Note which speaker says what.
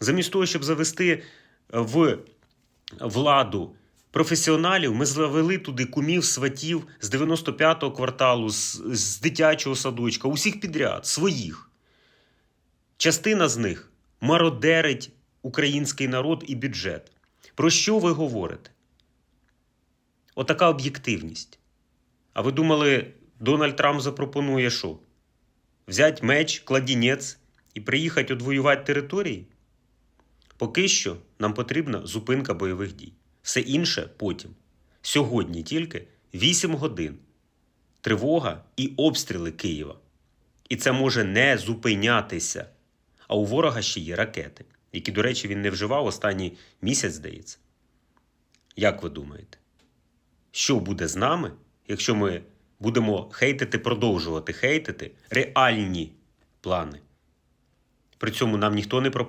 Speaker 1: Замість того, щоб завести в владу професіоналів, ми завели туди кумів, сватів з 95-го кварталу, з, з дитячого садочка, усіх підряд, своїх. Частина з них мародерить український народ і бюджет. Про що ви говорите? Отака об'єктивність. А ви думали, Дональд Трамп запропонує що? Взять меч, кладінець і приїхати одвоювати території? Поки що нам потрібна зупинка бойових дій. Все інше потім. Сьогодні тільки 8 годин. Тривога і обстріли Києва. І це може не зупинятися. А у ворога ще є ракети, які, до речі, він не вживав останній місяць, здається. Як ви думаєте? Що буде з нами, якщо ми будемо хейтити, продовжувати хейтити реальні плани? При цьому нам ніхто не пропонує.